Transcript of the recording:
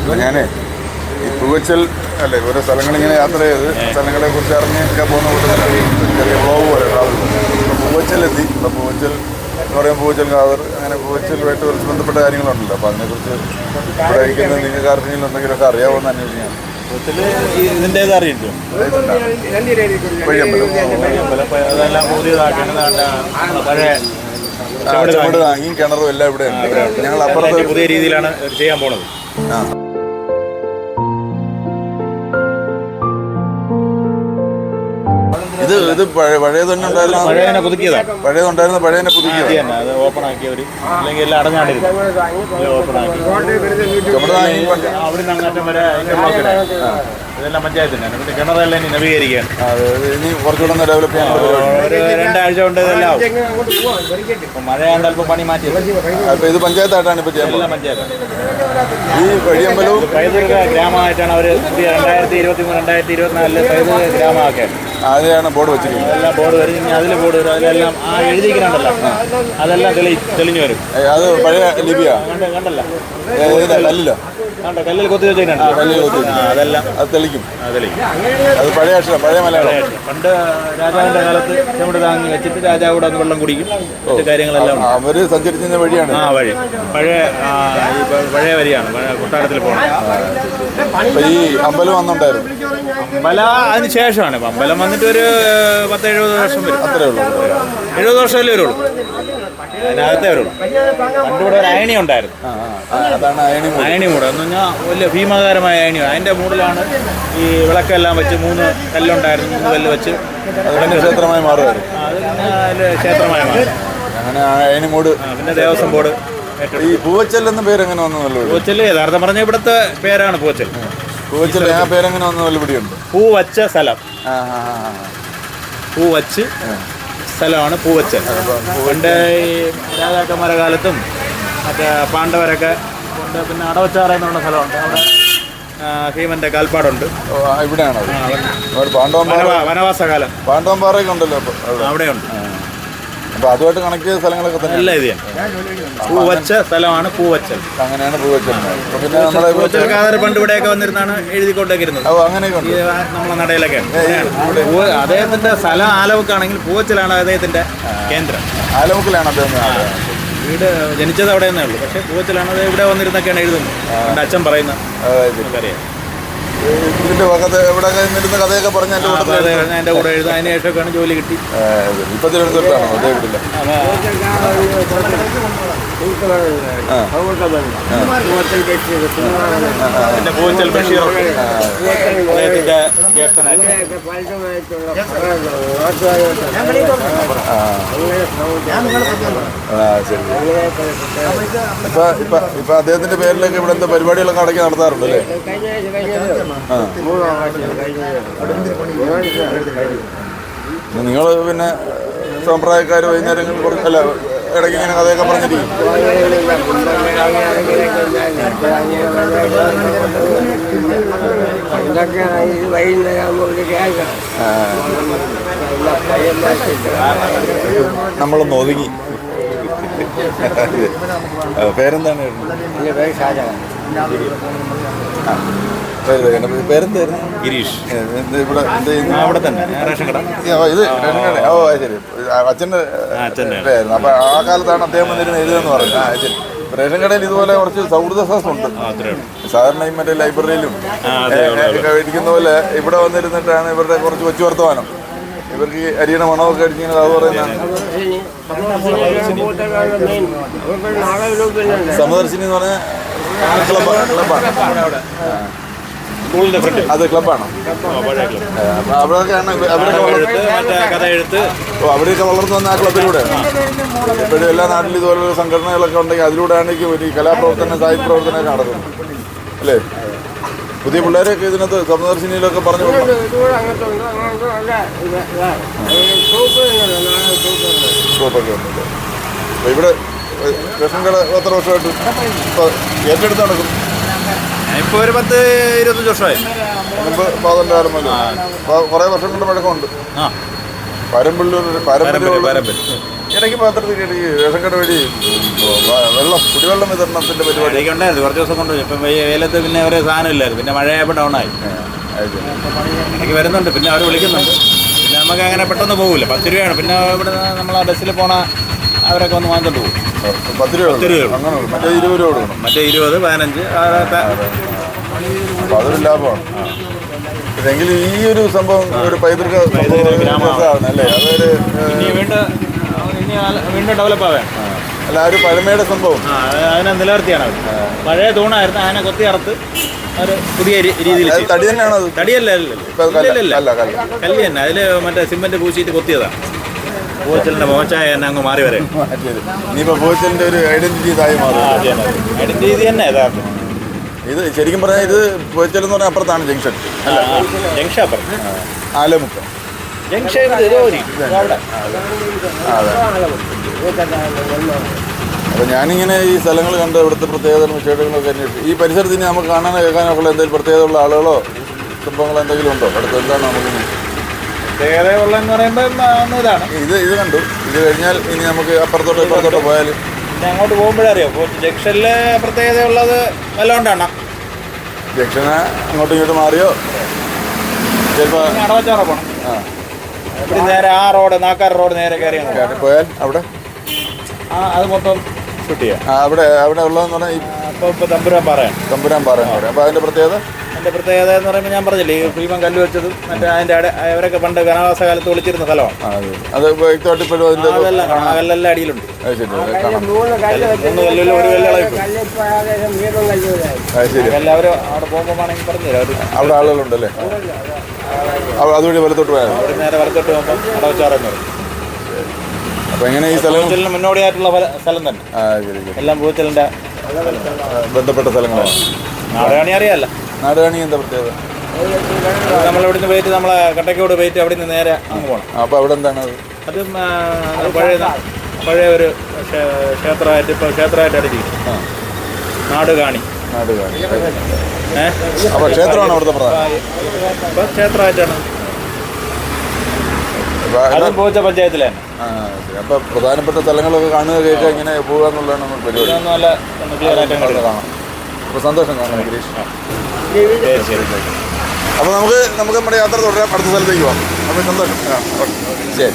അപ്പോൾ ഞാനേ ഈ പൂവച്ചൽ അല്ലേ ഓരോ സ്ഥലങ്ങളിങ്ങനെ യാത്ര ചെയ്ത് സ്ഥലങ്ങളെ കുറിച്ച് അറിഞ്ഞൊക്കെ പോകുന്ന കൂട്ടത്തിൽ ചെറിയ വ്ളോഗ് പോലെ ട്രാവൽ പൂവച്ചൽ പൂവച്ചലെത്തി. അപ്പോൾ പൂവച്ചൽ എന്ന് പറയുമ്പോൾ പൂവച്ചൽ കാതർ അങ്ങനെ പൂവച്ചലുമായിട്ട് കുറച്ച് ബന്ധപ്പെട്ട കാര്യങ്ങളുണ്ടല്ലോ. അപ്പോൾ അതിനെക്കുറിച്ച് ഇവിടെ ഇരിക്കുന്ന നിങ്ങൾക്ക് ആർക്കെങ്കിലും എന്തെങ്കിലുമൊക്കെ അറിയാവുന്ന അന്വേഷിക്കാം. ഇതിന്റേത് അറിയില്ലോ? പഴയ ചുവട് വാങ്ങി. കിണറും എല്ലാം ഇവിടെ ഉണ്ട്. ഞങ്ങൾ അപ്പുറത്ത് പുതിയ രീതിയിലാണ് ചെയ്യാൻ പോണത്. ആ. ഇത് ഇത് പഴയ തന്നെ ഉണ്ടായിരുന്നു പഴയ തന്നെ പുതുക്കിയതാണ് പഴയതുണ്ടായിരുന്ന പുതുക്കിയത്? അത് ഓപ്പൺ അല്ലെങ്കിൽ എല്ലാം അടഞ്ഞാണ്ടിരുന്നു ഓപ്പൺ ആക്കി. പണ്ട് അവിടെ നിന്ന് അങ്ങാറ്റം വരെ. ഇതെല്ലാം പഞ്ചായത്തിന് പിന്നെ കിണറെല്ലാം ഇനി നവീകരിക്കാൻ ആ, അത് ഇനി കുറച്ചുകൂടെ ഒന്ന് ഡെവലപ്പ് ഒരു രണ്ടാഴ്ച കൊണ്ട് ഇതെല്ലാം ആവും. ഇപ്പം മഴയാണ്ട് അല്പം പണി മാറ്റി അപ്പൊ ഇത് പഞ്ചായത്തായിട്ടാണ് ഇപ്പൊ ചെയ്യാൻ എല്ലാം പഞ്ചായത്താണ്. ഈ വഴിയമ്പലവും പൈതൃക ഗ്രാമമായിട്ടാണ് അവർ രണ്ടായിരത്തി ഇരുപത്തി മൂന്ന് രണ്ടായിരത്തി ഇരുപത്തിനാലിൽ പൈതൃക ഗ്രാമമാക്കിയത്. അതിനെയാണ് ബോർഡ് വെച്ചിരിക്കുന്നത്. അതെല്ലാം ബോർഡ് വരും. ഇനി അതിൽ ബോർഡ് വരും. അതിലെല്ലാം ആ എഴുതിയിരിക്കുന്നുണ്ടല്ലോ അതെല്ലാം തെളി തെളിഞ്ഞു വരും. ഏ, അത് പഴയ ലിപിയാ. കണ്ട കണ്ടല്ല. ഏ, ഇതിന്റെ കല്ലില്ല കണ്ട കല്ലിൽ കൊത്തി വെച്ചിട്ടുണ്ട് കല്ലിൽ കൊത്തി വെച്ചിട്ടുണ്ട്. അതെല്ലാം അത് തെളിക്കും. ആ, തെളിയും. അത് പഴയ അക്ഷരം പഴയ മലയാളം. പണ്ട് രാജാവിന്റെ കാലത്ത് ചുമട് താങ്ങി വെച്ചിട്ട് രാജാവ് കൂടെ വെള്ളം കുടിക്കും. മറ്റു കാര്യങ്ങളെല്ലാം ഉണ്ട്. അവർ സഞ്ചരിച്ചിരുന്ന വഴിയാണ്. ആ വഴി. പഴയ ആ, ഈ പ- പഴയ വരിയാണ്. പഴയ കൊട്ടാരത്തിൽ പോകണം അപ്പൊ ഈ അമ്പലം വന്നുണ്ടായിരുന്നു. അമ്പല അതിന് ശേഷമാണ്. ഇപ്പം അമ്പലം വന്നിട്ട് ഒരു പത്ത് എഴുപത് വർഷം വരും. അത്രേ ഉള്ളൂ എഴുപത് വർഷമല്ലേ വരുള്ളൂ? അതിനകത്തേ വരുള്ളൂ. പണ്ടിവിടെ ഒരു അയണി ഉണ്ടായിരുന്നു. അതാണ് അയണി. അയണി മൂട്. എന്ന് പറഞ്ഞാൽ വലിയ ഭീമാകാരമായ അയണി. അതിന്റെ മൂടിലാണ് ഈ വിളക്കെല്ലാം വെച്ച് മൂന്ന് കല്ലുണ്ടായിരുന്നു മൂന്ന് കല്ല് വെച്ച്. ക്ഷേത്രമായി മാറുമായിരുന്നു. അത് ക്ഷേത്രമായ മാറി. അങ്ങനെ അയണി മൂട്. പിന്നെ ദേവസ്വം ബോർഡ് ഈ പൂവച്ചൽ എന്ന പേര് എങ്ങനെ വന്നു? പൂവച്ചൽ യഥാർത്ഥം പറഞ്ഞ ഇവിടുത്തെ പേരാണ് പൂവച്ചൽ പൂവച്ചൽ ആ പേരെങ്ങനെ വന്ന? വെല്ലുപിടിയുണ്ട് പൂ വച്ച സ്ഥലം. പൂ വച്ച് സ്ഥലമാണ് പൂവച്ചൽ പണ്ട് ഈ രാജാക്കന്മാരുടെ കാലത്തും മറ്റേ പാണ്ഡവരൊക്കെ കൊണ്ട് പിന്നെ അടവച്ചാറ എന്ന് പറഞ്ഞ സ്ഥലമുണ്ട്. അവിടെ ഭീമന്റെ കാൽപ്പാടുണ്ട്. ഇവിടെയാണോ? വനവാസകാലം. പാണ്ഡവന്മാരൊക്കെ ഉണ്ടല്ലോ അപ്പൊ അവിടെ. അവിടെയുണ്ട്. അപ്പൊ അതുമായിട്ട് കണക്ട് ചെയ്ത സ്ഥലങ്ങളൊക്കെ തന്നെ എല്ലാം ഇത് പൂവച്ച സ്ഥലമാണ് പൂവച്ചൽ. അങ്ങനെയാണ് പൂവച്ചൽ. പിന്നെ നമ്മുടെ പൂവച്ചൽ കാതർ പണ്ട് ഇവിടെയൊക്കെ വന്നിരുന്നാണ് എഴുതിക്കൊണ്ടൊക്കെ ഇരുന്നത് ഓ അങ്ങനെയൊക്കെ ഉണ്ട്. നമ്മളെ നടയിലൊക്കെ. പൂ- അദ്ദേഹത്തിന്റെ സ്ഥലം ആലവക്കാണെങ്കിൽ പൂവച്ചലാണ് അദ്ദേഹത്തിന്റെ കേന്ദ്രം. ആലമുക്കിലാണ് അദ്ദേഹം വീട് ജനിച്ചത് അവിടെ തന്നെ ഉള്ളൂ. പക്ഷേ പൂവച്ചലാണ് ഇവിടെ വന്നിരുന്നൊക്കെയാണ് എഴുതുന്നത്. എന്റെ അച്ഛൻ പറയുന്നത് അതായത് നമുക്കറിയാം. ഇതിന്റെ ഭാഗത്ത് എവിടെ നിന്നിരുന്ന കഥയൊക്കെ പറഞ്ഞ എന്റെ കൂടെ എന്റെ എന്റെ കൂടെ എഴുതാൻ അതിന് ശേഷമൊക്കെയാണ് ജോലി കിട്ടി. ഇപ്പൊ തിരുവനന്തപുരത്താണോ? അതേ പൂവച്ചൽ ബഷീർ. ഇപ്പൊ ഇപ്പൊ ഇപ്പൊ അദ്ദേഹത്തിന്റെ പേരിലൊക്കെ ഇവിടെ എന്താ പരിപാടികളൊക്കെ അടക്കി നടത്താറുണ്ട് അല്ലേ? നിങ്ങൾ പിന്നെ സമ്പ്രദായക്കാർ വൈകുന്നേരം കുറച്ച് അല്ല ഇടയ്ക്ക് ഇങ്ങനെ കഥയൊക്കെ പറഞ്ഞിരിക്കും. നമ്മളൊന്ന് ഒതുങ്ങി. പേരെന്താണ്? പേരെന്തായിരുന്നു? ഗിരീഷ്. ഇവിടെ എന്ത് ചെയ്യുന്നു? അവിടെ തന്നെ. റേഷൻ കട. ഇത് റേഷൻ കട. ഓ ശരി. അച്ഛന്റെ. പേരായിരുന്നു അപ്പൊ ആ കാലത്താണ് അദ്ദേഹം വന്നിരുന്ന് എഴുതുമെന്ന് പറഞ്ഞത്. ആ ശരി. റേഷൻ കടയിൽ ഇതുപോലെ കുറച്ച് സൗഹൃദ ഉണ്ട്. സാധാരണ ഈ മറ്റേ ലൈബ്രറിയിലും ഇരിക്കുന്ന പോലെ ഇവിടെ വന്നിരുന്നിട്ടാണ് ഇവരുടെ കുറച്ച് കൊച്ചു വർത്തമാനം. ഇവർക്ക് അരിയുടെ മണമൊക്കെ അടിച്ചിങ്ങനെ അത് പറയുന്നതാണ്. സമദർശിനി എന്ന് പറഞ്ഞാൽ അത് ക്ലബാണോ? ഓ അവരൊക്കെ വളർന്നു വന്ന ആ ക്ലബിലൂടെ? ഇപ്പോഴും എല്ലാ നാട്ടിലും ഇതുപോലുള്ള സംഘടനകളൊക്കെ ഉണ്ടെങ്കിൽ അതിലൂടെയാണ് ഈ ഒരു കലാപ്രവർത്തനം സാഹിത്യ പ്രവർത്തനമൊക്കെ നടക്കുന്നത്. അല്ലേ? പുതിയ പിള്ളേരൊക്കെ ഇതിനകത്ത് സമദർശിനിയിലൊക്കെ പറഞ്ഞു സൂപ്പൊക്കെ ഉണ്ട് ഇവിടെ ഏഹ്, റേഷൻ കട എത്ര വർഷമായിട്ട്? ഇപ്പോൾ ഏറ്റെടുത്ത് നടക്കും. ഇപ്പോൾ ഒരു പത്ത് ഇരുപത്തഞ്ച് വർഷമായി. മുമ്പ് കാലം മുതൽ കുറേ വർഷം കൊണ്ട് പാരമ്പര്യം പാരമ്പര്യം പാരമ്പര്യം. ഇടയ്ക്ക് പാത്രത്തിൽ റേഷൻ കട വഴി വെള്ളം കുടിവെള്ളം വിതരണത്തിന്റെ പരിപാടി. ഇടയ്ക്ക് ഉണ്ടായിരുന്നു. കുറച്ച് ദിവസം കൊണ്ട് ഇപ്പം വെയി- വെയിലത്ത് പിന്നെ ഒരേ സാധനം ഇല്ലായിരുന്നു. പിന്നെ മഴയായപ്പോൾ ഡൗൺ ആയി. ഇടയ്ക്ക് വരുന്നുണ്ട്. പിന്നെ അവർ വിളിക്കുന്നുണ്ട്. പിന്നെ നമുക്ക് അങ്ങനെ പെട്ടെന്ന് പോകില്ല പത്ത് രൂപയാണ്. പിന്നെ ഇവിടെ നമ്മൾ ആ ബസ്സിൽ പോണ അവരൊക്കെ വന്ന് വാങ്ങിച്ചോണ്ട് പോകും. പത്ത് രൂപ പത്ത് രൂപ. അങ്ങനെ ഉള്ളൂ. മറ്റേ ഇരുപത് രൂപ കൊടുക്കണം. മറ്റേ ഇരുപത് പതിനഞ്ച് അതൊരു ലാഭമാണ്. ഇതെങ്കിലും ഈ ഒരു സംഭവം ഒരു പൈതൃക പൈതൃക ഗ്രാമമാണ്. അല്ലേ അതൊരു ഇനി വീണ്ടും ഡെവലപ്പ് ആവാൻ അല്ല ആ ഒരു പഴമയുടെ സംഭവം. ആ അത് അതിനെ നിലനിർത്തിയാണ് അവർ പഴയ തൂണായിരുന്നു അതിനെ കൊത്തി അറുത്ത് ഒരു പുതിയ രീ- രീതിയിൽ അത് ചെയ്തു. തടി തന്നെയാണോ അത്? തടിയല്ല. ഇപ്പൊ അത് കല്ല തന്നെ. അതിൽ മറ്റേ സിമെന്റ് പൂശിയിട്ട് കൊത്തിയതാണ് പൂച്ചലിന്റെ മോച്ചായ തന്നെ അങ്ങ് മാറി വരെ. ശരി. ഇനിയിപ്പോ പൂച്ചലിന്റെ ഒരു ഐഡന്റിറ്റി ഇതായി മാറും. രീതി തന്നെ. യഥാർത്ഥം ഇത്. ശരിക്കും പറഞ്ഞാൽ ഇത് പൂച്ചൽ എന്ന് പറഞ്ഞാൽ അപ്പുറത്താണ് ജംഗ്ഷൻ. ജംഗ്ഷൻ അപ്പുറം ആലമുക്കം. ജംഗ്ഷൻ. അവിടെ അതെ. അപ്പൊ ഞാനിങ്ങനെ ഈ സ്ഥലങ്ങൾ കണ്ട് ഇവിടുത്തെ പ്രത്യേകതകളും വിശേഷങ്ങളൊക്കെ അന്വേഷിച്ചു. ഈ പരിസരത്ത് ഇനി നമുക്ക് കാണാനോ കേൾക്കാനോ ഉള്ള എന്തെങ്കിലും പ്രത്യേകതയുള്ള ആളുകളോ സംഭവങ്ങളോ എന്തെങ്കിലും ഉണ്ടോ? അടുത്ത് എന്താണ് നമുക്ക് ഇനി? പ്രത്യേകതയുള്ളതെന്ന് പറയുമ്പോൾ ഒന്ന് ഇതാണ് ഇത് ഇത് കണ്ടു. ഇത് കഴിഞ്ഞാൽ ഇനി നമുക്ക് അപ്പുറത്തോട്ട് ഇപ്പുറത്തോട്ട് പോയാൽ അങ്ങോട്ട് പോകുമ്പോഴേ അറിയാം. ഇപ്പോൾ ജംഗ്ഷനിലെ പ്രത്യേകതയുള്ളത് വല്ലതുകൊണ്ടാണ്. ജംഗ്ഷന് അങ്ങോട്ടും ഇങ്ങോട്ടും മാറിയോ? ചിലപ്പോൾ പോകണം ആ. ഇവിടെ നേരെ ആ റോഡ് നാക്കാർ റോഡ് നേരെ കയറി അങ്ങ്. പോയാൽ അവിടെ? ആ അത് മൊത്തം ഷൂട്ട് അവിടെ അവിടെ ഉള്ളതെന്ന് പറഞ്ഞാൽ ഇപ്പോൾ തമ്പുരാൻ പറയാം തമ്പുരാൻ പാറ അവിടെ. അപ്പോൾ അതിന്റെ പ്രത്യേകത? അതിന്റെ പ്രത്യേകത എന്ന് പറയുമ്പോൾ ഞാൻ പറഞ്ഞില്ലേ ഈ ഭീമൻ കല്ല് വെച്ചതും മറ്റേ അതിന്റെ അട അവരൊക്കെ പണ്ട് കനവാസ കാലത്ത് വിളിച്ചിരുന്ന സ്ഥലമാണ്. അത്. അത് വ്യക്തമായിട്ട് ഇപ്പോഴും അതിന്റെ അതെല്ലാം കാണാം. ആ കല്ലെല്ലാം അടിയിലുണ്ട്. അത് ശരി കാണാം. മൂന്ന് കല്ല് വെച്ച് മൂന്ന് കല്ലിൽ ഒരു കല്ലുകളായി അത് ശരി. എല്ലാവരും അവിടെ പോകുമ്പോൾ വേണമെങ്കിൽ പറഞ്ഞുതരാം. അവിടെ ആളുകളുണ്ടല്ലേ? അതുവഴി വലത്തോട്ട് പോയാൽ അപ്പൊ നേരെ വലത്തോട്ട് പോകുമ്പോൾ അപ്പോൾ എങ്ങനെ ഈ സ്ഥലം? മുന്നോടിയായിട്ടുള്ള സ്ഥലം തന്നെ. എല്ലാം പൂച്ചലിന്റെ ബന്ധപ്പെട്ട സ്ഥലങ്ങളാണ്. നാടുകാണി അറിയാല്ല. നാടുകാണി എന്താ പ്രത്യേകത? നമ്മൾ ഇവിടുന്ന് പോയിട്ട് നമ്മളെ കട്ടക്കോട് പോയിട്ട് അവിടെ നിന്ന് നേരെ അങ്ങ് പോകണം അപ്പോൾ അവിടെ എന്താണ് അത്? പഴയ പഴയ ഒരു ക്ഷേത്രമായിട്ട് ഇപ്പോൾ ക്ഷേത്രമായിട്ട് അടിച്ചിരിക്കും നാടുകാണി. നാട് നാടുകാണി. അപ്പോൾ ക്ഷേത്രമാണ് അവിടുത്തെ പ്രധാനം. ക്ഷേത്രമായിട്ടാണ്. അതും പൂച്ച പഞ്ചായത്തിലെ അപ്പോൾ പ്രധാനപ്പെട്ട സ്ഥലങ്ങളൊക്കെ കാണുക കേൾക്കുക ഇങ്ങനെ പോവുക എന്നുള്ളതാണ് നമ്മൾ പരിപാടി. അപ്പൊ നല്ല. കാണാം അപ്പോൾ സന്തോഷം കാണാം ഗിരീഷ്. അപ്പോൾ നമുക്ക് നമുക്ക് നമ്മുടെ യാത്ര തുടരാം. അടുത്ത സ്ഥലത്തേക്ക് പോകാം അപ്പൊ സന്തോഷം. ശരി.